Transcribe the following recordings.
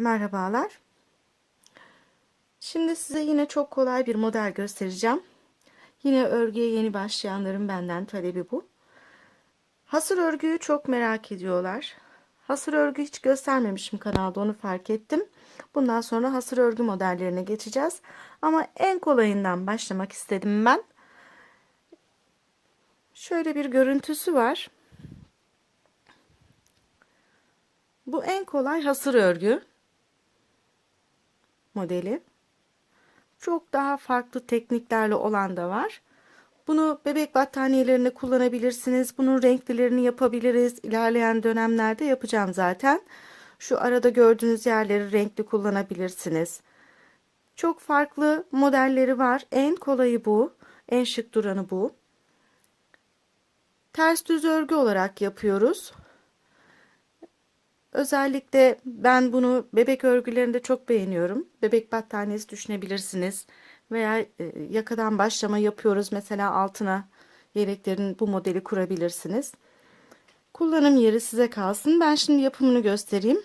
Merhabalar. Şimdi size yine çok kolay bir model göstereceğim. Yine örgüye yeni başlayanların benden talebi bu. Hasır örgüyü çok merak ediyorlar. Hasır örgü hiç göstermemişim kanalda onu fark ettim. Bundan sonra hasır örgü modellerine geçeceğiz. Ama en kolayından başlamak istedim ben. Şöyle bir görüntüsü var. Bu en kolay hasır örgü modeli. Çok daha farklı tekniklerle olan da var. Bunu bebek battaniyelerinde kullanabilirsiniz. Bunun renklilerini yapabiliriz. İlerleyen dönemlerde yapacağım zaten. Şu arada gördüğünüz yerleri renkli kullanabilirsiniz. Çok farklı modelleri var. En kolayı bu. En şık duranı bu. Ters düz örgü olarak yapıyoruz. Özellikle ben bunu bebek örgülerinde çok beğeniyorum. Bebek battaniyesi düşünebilirsiniz. Veya e, yakadan başlama yapıyoruz. Mesela altına yeleklerin bu modeli kurabilirsiniz. Kullanım yeri size kalsın. Ben şimdi yapımını göstereyim.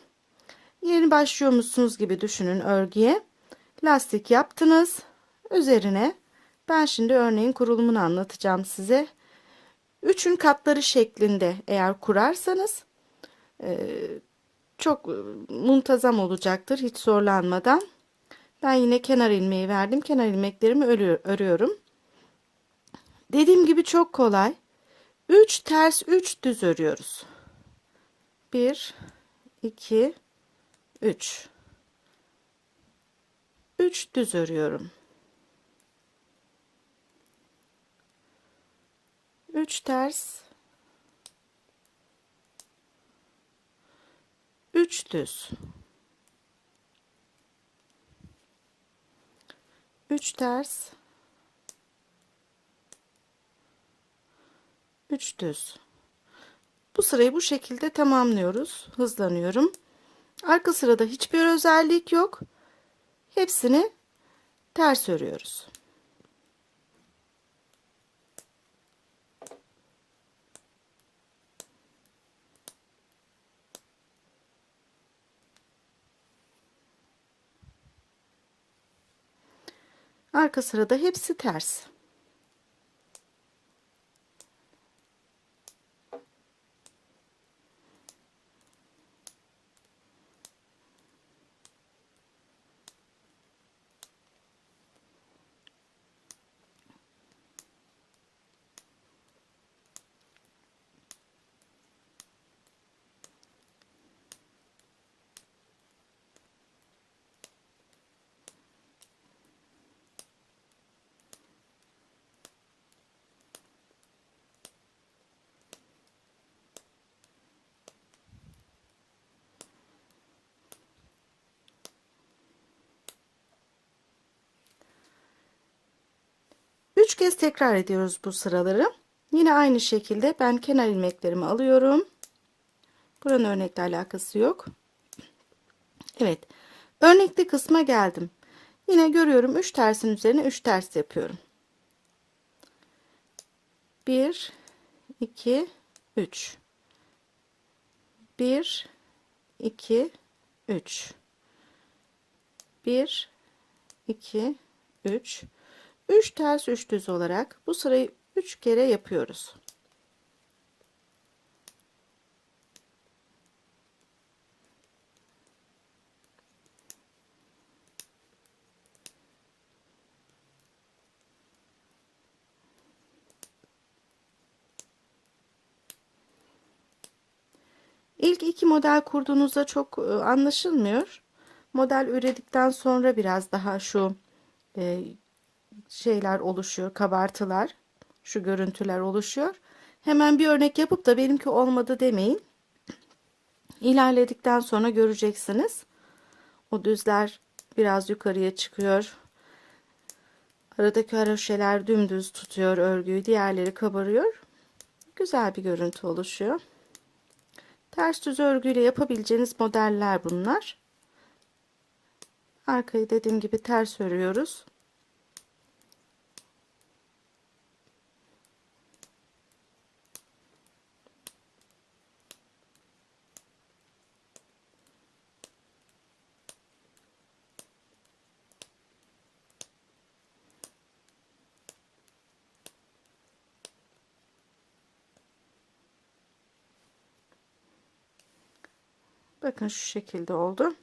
Yeni başlıyormuşsunuz gibi düşünün örgüye. Lastik yaptınız. Üzerine ben şimdi örneğin kurulumunu anlatacağım size. Üçün katları şeklinde eğer kurarsanız çok muntazam olacaktır hiç zorlanmadan. Ben yine kenar ilmeği verdim. Kenar ilmeklerimi örüyorum. Dediğim gibi çok kolay. 3 ters 3 düz örüyoruz. 1 2 3 3 düz örüyorum. 3 ters 3 düz 3 ters. 3 düz bu sırayı bu şekilde tamamlıyoruz. Hızlanıyorum. Arka sırada hiçbir özellik yok. Hepsini ters örüyoruz Arka sırada hepsi ters. Üç kez tekrar ediyoruz bu sıraları. Yine aynı şekilde ben kenar ilmeklerimi alıyorum. Buranın örnekle alakası yok. Evet. Örnekli kısma geldim. Yine görüyorum 3 tersin üzerine 3 ters yapıyorum. 1 2 3 1 2 3 1 2 3 3 ters 3 düz olarak bu sırayı 3 kere yapıyoruz. İlk iki model kurduğunuzda çok e, anlaşılmıyor. Model üredikten sonra biraz daha şu e, şeyler oluşuyor, kabartılar, şu görüntüler oluşuyor. Hemen bir örnek yapıp da benimki olmadı demeyin. İlerledikten sonra göreceksiniz. O düzler biraz yukarıya çıkıyor. Aradaki haroşeler dümdüz tutuyor örgüyü, diğerleri kabarıyor. Güzel bir görüntü oluşuyor. Ters düz örgüyle yapabileceğiniz modeller bunlar. Arkayı dediğim gibi ters örüyoruz. Bakın şu şekilde oldu.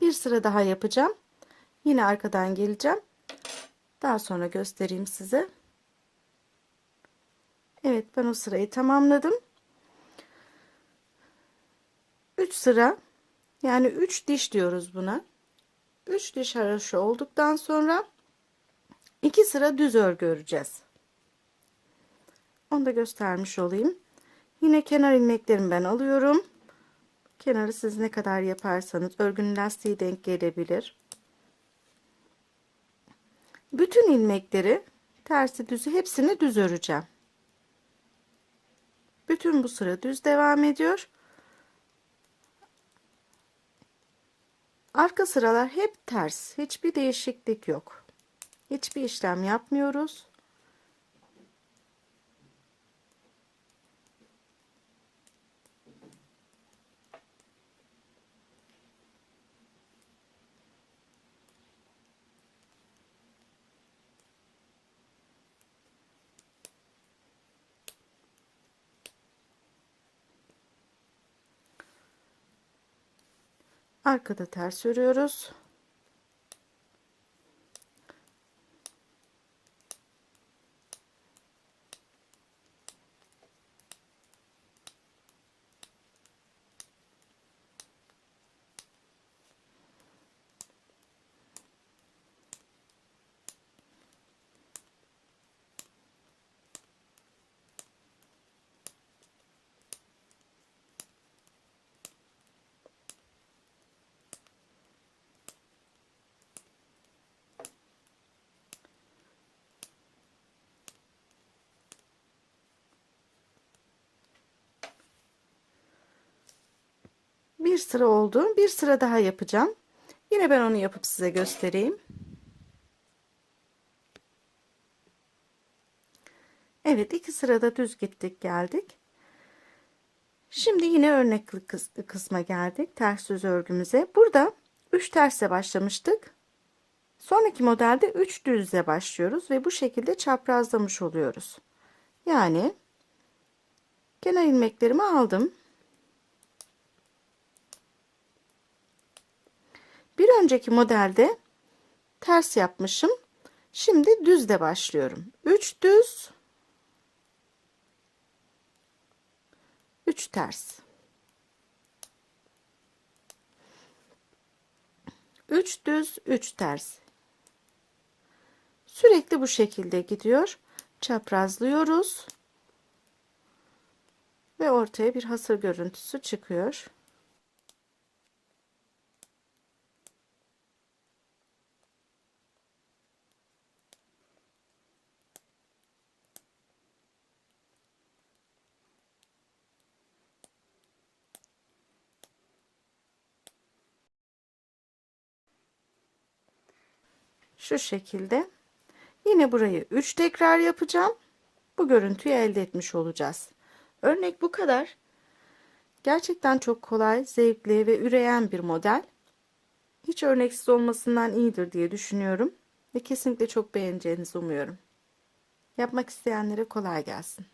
Bir sıra daha yapacağım. Yine arkadan geleceğim. Daha sonra göstereyim size. Evet ben o sırayı tamamladım. 3 sıra yani 3 diş diyoruz buna. 3 diş haroşa olduktan sonra 2 sıra düz örgü öreceğiz. Onu da göstermiş olayım. Yine kenar ilmeklerimi ben alıyorum. Kenarı siz ne kadar yaparsanız örgünün lastiği denk gelebilir. Bütün ilmekleri tersi düzü hepsini düz öreceğim. Bütün bu sıra düz devam ediyor. Arka sıralar hep ters. Hiçbir değişiklik yok. Hiçbir işlem yapmıyoruz. Arkada ters örüyoruz. Bir sıra oldu. Bir sıra daha yapacağım. Yine ben onu yapıp size göstereyim. Evet iki sırada düz gittik geldik. Şimdi yine örnek kıs- kısma geldik. Ters yüz örgümüze. Burada 3 tersle başlamıştık. Sonraki modelde 3 düzle başlıyoruz ve bu şekilde çaprazlamış oluyoruz. Yani kenar ilmeklerimi aldım. Bir önceki modelde ters yapmışım. Şimdi düzle başlıyorum. 3 düz 3 ters. 3 düz 3 ters. Sürekli bu şekilde gidiyor. Çaprazlıyoruz. Ve ortaya bir hasır görüntüsü çıkıyor. Şu şekilde. Yine burayı 3 tekrar yapacağım. Bu görüntüyü elde etmiş olacağız. Örnek bu kadar. Gerçekten çok kolay, zevkli ve üreyen bir model. Hiç örneksiz olmasından iyidir diye düşünüyorum. Ve kesinlikle çok beğeneceğinizi umuyorum. Yapmak isteyenlere kolay gelsin.